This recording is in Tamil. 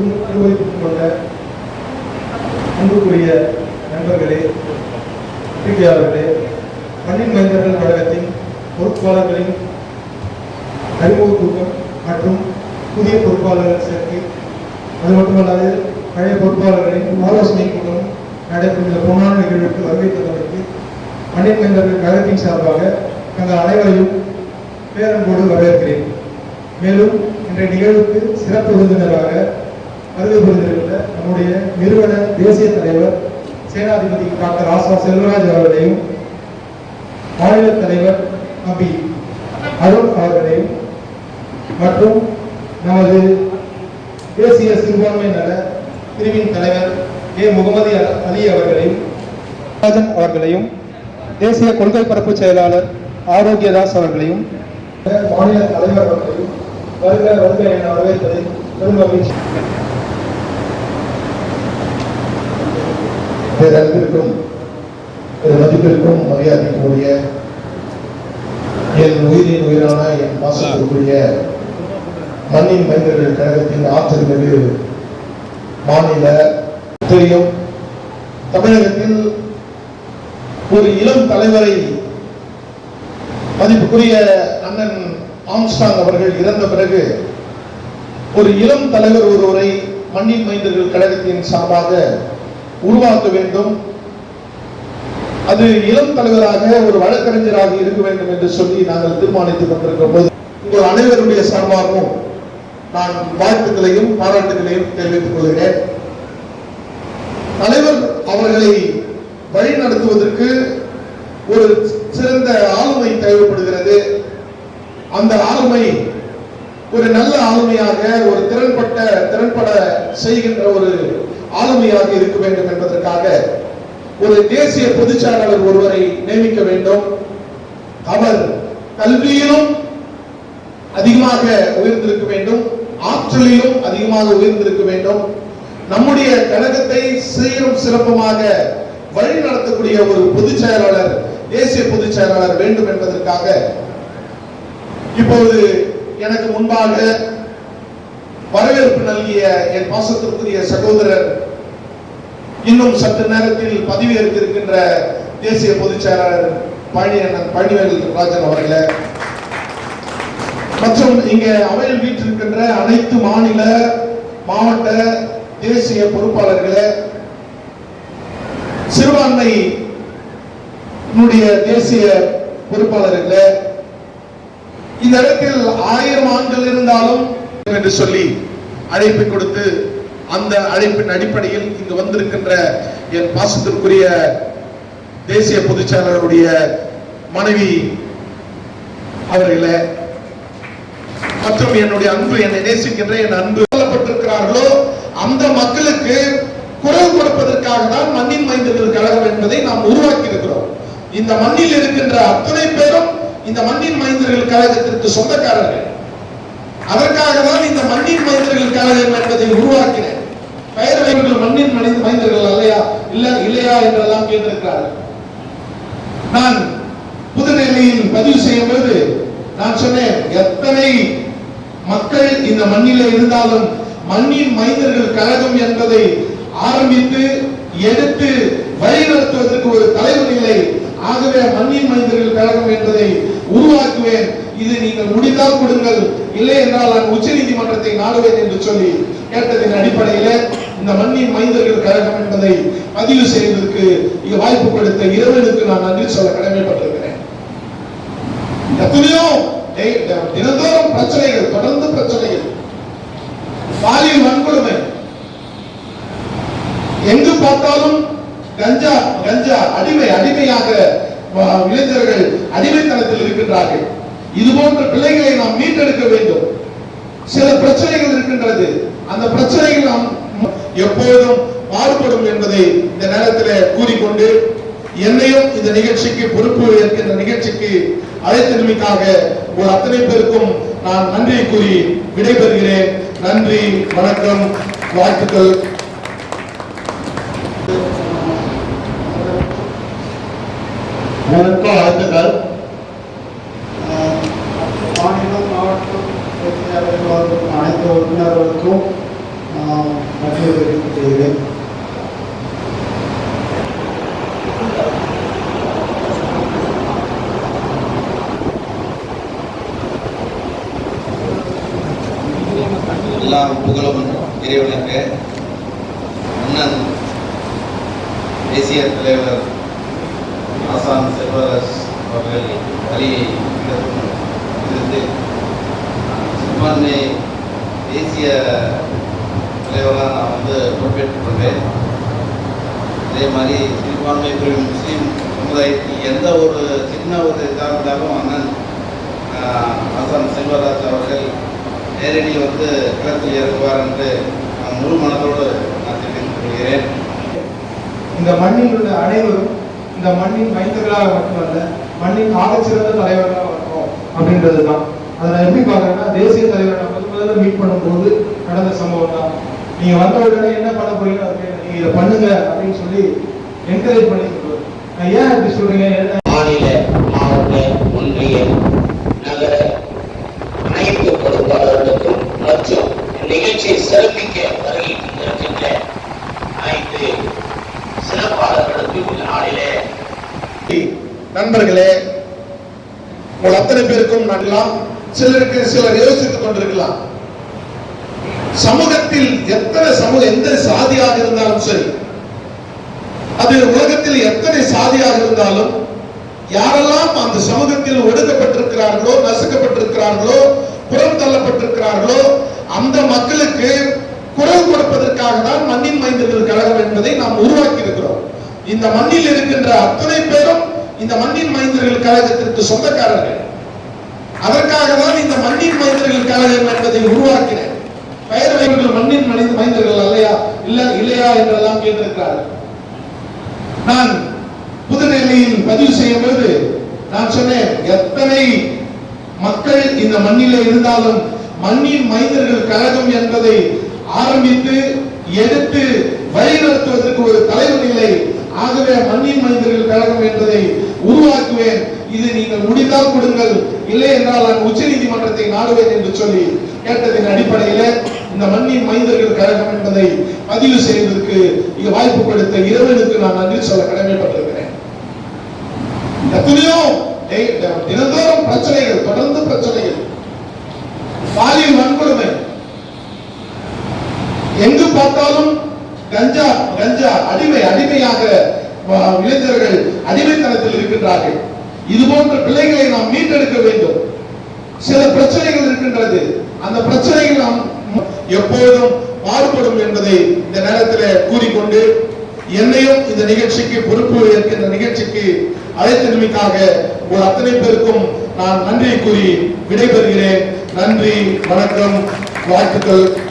அனுபவித்துக் கொண்ட அன்புக்குரிய நண்பர்களே பத்திரிகையாளர்களே மண்ணின் மனிதர்கள் கழகத்தின் பொறுப்பாளர்களின் அறிமுக கூட்டம் மற்றும் புதிய பொறுப்பாளர்கள் சேர்க்கை அது மட்டுமல்லாது பழைய பொறுப்பாளர்களின் ஆலோசனை கூட்டம் நடைபெறும். இந்த பொன்னான நிகழ்வுக்கு வருகை தந்தமைக்கு மண்ணின் மனிதர்கள் கழகத்தின் சார்பாக தங்கள் அனைவரையும் பேரன்போடு வரவேற்கிறேன். மேலும் இன்றைய நிகழ்வுக்கு சிறப்பு விருந்தினராக வருகை நம்முடைய நிறுவன தேசிய தலைவர் சேனாதிபதி டாக்டர் ஆசா செல்வராஜ் அவர்களையும் மாநில தலைவர் அபி அருண் அவர்களையும் மற்றும் நமது தேசிய சிறுபான்மை நல பிரிவின் தலைவர் ஏ முகமது அலி அவர்களையும் ராஜன் அவர்களையும் தேசிய கொள்கை பரப்பு செயலாளர் ஆரோக்கியதாஸ் அவர்களையும் மாநில தலைவர் அவர்களையும் வருக வருக என வரவேற்பதில் பெரும் மகிழ்ச்சி. பேரன்பிற்கும் பெரு மதிப்பிற்கும் மரியாதைக்கும் என் உயிரின் உயிரான என் மாசத்திற்குரிய மண்ணின் மைந்தர்கள் கழகத்தின் ஆற்றல் மிகு மாநில தெரியும். தமிழகத்தில் ஒரு இளம் தலைவரை மதிப்புக்குரிய அண்ணன் ஆம்ஸ்டாங் அவர்கள் இறந்த பிறகு ஒரு இளம் தலைவர் ஒருவரை மண்ணின் மைந்தர்கள் கழகத்தின் சார்பாக உருவாக்க வேண்டும். அது இளம் தலைவராக ஒரு வழக்கறிஞராக இருக்க வேண்டும் என்று சொல்லி நாங்கள் தீர்மானித்துக் கொண்டிருக்கிற போது உங்கள் அனைவருடைய சார்பாகவும் நான் வாழ்த்துக்களையும் பாராட்டுகளையும் தெரிவித்துக் கொள்கிறேன். தலைவர் அவர்களை வழி நடத்துவதற்கு ஒரு சிறந்த ஆளுமை தேவைப்படுகிறது. அந்த ஆளுமை ஒரு நல்ல ஆளுமையாக ஒரு திறன்பட்ட திறன்பட செய்கின்ற ஒரு ஆளுமையாக இருக்க வேண்டும் என்பதற்காக ஒரு தேசிய பொதுச்செயலாளர் ஒருவரை நியமிக்க வேண்டும். அவர் கல்வியிலும் அதிகமாக உயர்ந்திருக்க வேண்டும். ஆற்றலிலும் அதிகமாக உயர்ந்திருக்க வேண்டும். நம்முடைய கழகத்தை சீரும் சிறப்புமாக வழி நடத்தக்கூடிய ஒரு பொதுச் செயலாளர் தேசிய பொதுச் செயலாளர் வேண்டும் என்பதற்காக இப்பொழுது எனக்கு முன்பாக வரவேற்பு நல்கிய என் பாசத்திற்குரிய சகோதரர் இன்னும் சற்று நேரத்தில் பதவியேற்க இருக்கின்ற தேசிய பொதுச் செயலாளர் பழனி பழனிவேல் ராஜன் அவர்களே. மற்றும் இங்கே அவையில் வீற்றிருக்கின்ற அனைத்து மாநில மாவட்ட தேசிய பொறுப்பாளர்களே சிறுபான்மை தேசிய பொறுப்பாளர்களே இந்த இடத்தில் ஆயிரம் ஆண்கள் இருந்தாலும் என்று சொல்லி அழைப்பு கொடுத்து அந்த அழைப்பின் அடிப்படையில் இங்கு வந்திருக்கின்ற என் பாசத்திற்குரிய தேசிய பொதுச்செயலாளருடைய மனைவி அவர்களே மற்றும் என்னுடைய அன்பு என்னை நேசிக்கின்ற என் அன்பு சொல்லப்பட்டிருக்கிறார்களோ அந்த மக்களுக்கு குரல் கொடுப்பதற்காக தான் மண்ணின் மைந்தர்கள் கழகம் என்பதை நாம் உருவாக்கி இருக்கிறோம் இந்த மண்ணில் இருக்கின்ற அத்தனை பேரும் இந்த மண்ணின் மைந்தர்கள் கழகத்திற்கு சொந்தக்காரர்கள். அதற்காக தான் இந்த மண்ணின் மனிதர்கள் கழகம் என்பதை உருவாக்கினேன் பெயர் வைவர்கள் மண்ணின் மனித மைந்தர்கள் அல்லையா? இல்ல இல்லையா என்றெல்லாம் கேட்டிருக்கிறார்கள். நான் புதுடெல்லியில் பதிவு செய்யும் போது நான் சொன்னேன் எத்தனை மக்கள் இந்த மண்ணில இருந்தாலும் மண்ணின் மைந்தர்கள் கழகம் என்பதை ஆரம்பித்து எடுத்து வழிநடத்துவதற்கு ஒரு தலைவர் இல்லை. ஆகவே மண்ணின் மனிதர்கள் கழகம் என்பதை உரு நீங்கள் முடிந்தால் கொடுங்கள். இல்லை என்றால் நான் உச்ச நீதிமன்றத்தை நாடுவேன் என்று சொல்லி கேட்டதின் அடிப்படையில இந்த மண்ணின் மைந்தர்கள் கழகம் என்பதை பதிவு செய்வதற்கு இங்க வாய்ப்பு கொடுத்த இறைவனுக்கு நான் நன்றி சொல்ல கடமைப்பட்டிருக்கிறேன். எத்தனையோ தினந்தோறும் பிரச்சனைகள் தொடர்ந்து பிரச்சனைகள். பாலியல் வன்கொடுமை. எங்கு பார்த்தாலும் கஞ்சா கஞ்சா அடிமை அடிமையாக இளைஞர்கள் அடிமைத்தனத்தில் இருக்கின்றார்கள். இது போன்ற பிள்ளைகளை நாம் மீட்டெடுக்க வேண்டும். சில பிரச்சனைகள் இருக்கின்றது. அந்த பிரச்சனைகள் நாம் எப்போதும் பாடுபடும் என்பதை இந்த நேரத்தில் கூறிக்கொண்டு என்னையும் இந்த நிகழ்ச்சிக்கு பொறுப்பு ஏற்கின்ற நிகழ்ச்சிக்கு அழைத்தமைக்காக ஒரு அத்தனை பேருக்கும் நான் நன்றியை கூறி விடைபெறுகிறேன். நன்றி வணக்கம் வாழ்த்துக்கள். அனைவருக்கும் வாழ்த்துக்கள். பணியாளர்களுக்கும் நன்றி தெரிவித்துக் கொள்கிறேன் எல்லா புகழும் இறைவனுக்கு. அண்ணன் தேசிய தலைவர் ஆசான் செல்வரஸ் அவர்கள் வழியை இருந்து சிறுபான்மை தேசிய தலைவராக நான் வந்து பொறுப்பேற்றுக் அதே மாதிரி சிறுபான்மை பிரிவு முஸ்லீம் சமுதாயத்தில் எந்த ஒரு சின்ன ஒரு இதாக இருந்தாலும் அண்ணன் ஆஹ், ஆசான் செல்வராஜ் அவர்கள் நேரடி வந்து களத்தில் இறங்குவார் என்று நான் முழு மனதோடு நான் தெரிவித்துக் கொள்கிறேன். இந்த மண்ணில் உள்ள அனைவரும் இந்த மண்ணின் மைந்தர்களாக மட்டுமல்ல மண்ணின் ஆகச்சிறந்த தலைவர்களாக வரணும் அப்படின்றது தான் அதை நான் எப்படி பார்க்கறேன்னா தேசிய தலைவரை நான் முதல் முதல்ல மீட் பண்ணும்போது நடந்த சம்பவம் தான் நீங்க வந்த உடனே என்ன பண்ண போறீங்க அப்படின்னு நீங்க இதை பண்ணுங்க அப்படின்னு சொல்லி என்கரேஜ் பண்ணி சொல்லுவார் நான் ஏன் இப்படி சொல்றீங்க? என்ன மாநில மாவட்ட ஒன்றிய நகர அனைத்து பொறுப்பாளர்களுக்கும் மற்றும் நிகழ்ச்சியை சிறப்பிக்க வருகை இருக்கின்ற அனைத்து சிறப்பாளர்களுக்கும் நாளிலே நண்பர்களே உங்கள் அத்தனை பேருக்கும் நல்லாம் சிலருக்கு சிலர் யோசித்துக் கொண்டிருக்கலாம். சமூகத்தில் எத்தனை சமூக எந்த சாதியாக இருந்தாலும் சரி அது உலகத்தில் எத்தனை சாதியாக இருந்தாலும் யாரெல்லாம் அந்த சமூகத்தில் ஒடுக்கப்பட்டிருக்கிறார்களோ நசுக்கப்பட்டிருக்கிறார்களோ புறம் தள்ளப்பட்டிருக்கிறார்களோ அந்த மக்களுக்கு குரல் கொடுப்பதற்காக தான் மண்ணின் மைந்தர்கள் கழகம் என்பதை நாம் உருவாக்கி இருக்கிறோம் இந்த மண்ணில் இருக்கின்ற அத்தனை பேரும் இந்த மண்ணின் மைந்தர்கள் கழகத்திற்கு சொந்தக்காரர்கள். அதற்காக தான் இந்த மண்ணின் மைந்தர்கள் கழகம் என்பதை உருவாக்கினேன் பெயர் வைப்பவர்கள் மண்ணின் மனித மைந்தர்கள் அல்லையா? இல்ல இல்லையா என்றெல்லாம் கேட்டிருக்கிறார்கள். நான் புதுநெல்லியில் பதிவு செய்யும் போது நான் சொன்னேன் எத்தனை மக்கள் இந்த மண்ணில இருந்தாலும் மண்ணின் மைந்தர்கள் கழகம் என்பதை ஆரம்பித்து எடுத்து வழிநடத்துவதற்கு ஒரு தலைவர் இல்லை. ஆகவே மண்ணின் மனிதர்கள் கழகம் என்பதை உருவாக்குவேன். இது நீங்கள் முடிந்தால் கொடுங்கள். இல்லை என்றால் நான் உச்ச நீதிமன்றத்தை நாடுவேன் என்று சொல்லி கேட்டதின் அடிப்படையில இந்த மண்ணின் மைந்தர்கள் கழகம் என்பதை பதிவு செய்வதற்கு இங்க வாய்ப்பு கொடுத்த இறைவனுக்கு நான் நன்றி சொல்ல கடமைப்பட்டிருக்கிறேன். எத்தனையோ தினந்தோறும் பிரச்சனைகள் தொடர்ந்து பிரச்சனைகள். பாலியல் வன்கொடுமை. எங்கு பார்த்தாலும் கஞ்சா கஞ்சா. இளைஞர்கள் அடிமைத்தனத்தில் இருக்கின்றார்கள். இது போன்ற பிள்ளைகளை நாம் மீட்டெடுக்க வேண்டும். சில பிரச்சனைகள் இருக்கின்றது. அந்த பிரச்சனைகள் நாம் எப்போதும் மாறுபடும் என்பதை இந்த நேரத்தில் கூறிக்கொண்டு என்னையும் இந்த நிகழ்ச்சிக்கு பொறுப்பு ஏற்கின்ற நிகழ்ச்சிக்கு அழைத்தமைக்காக உங்கள் அத்தனை பேருக்கும் நான் நன்றி கூறி விடைபெறுகிறேன். நன்றி வணக்கம் வாழ்த்துக்கள்.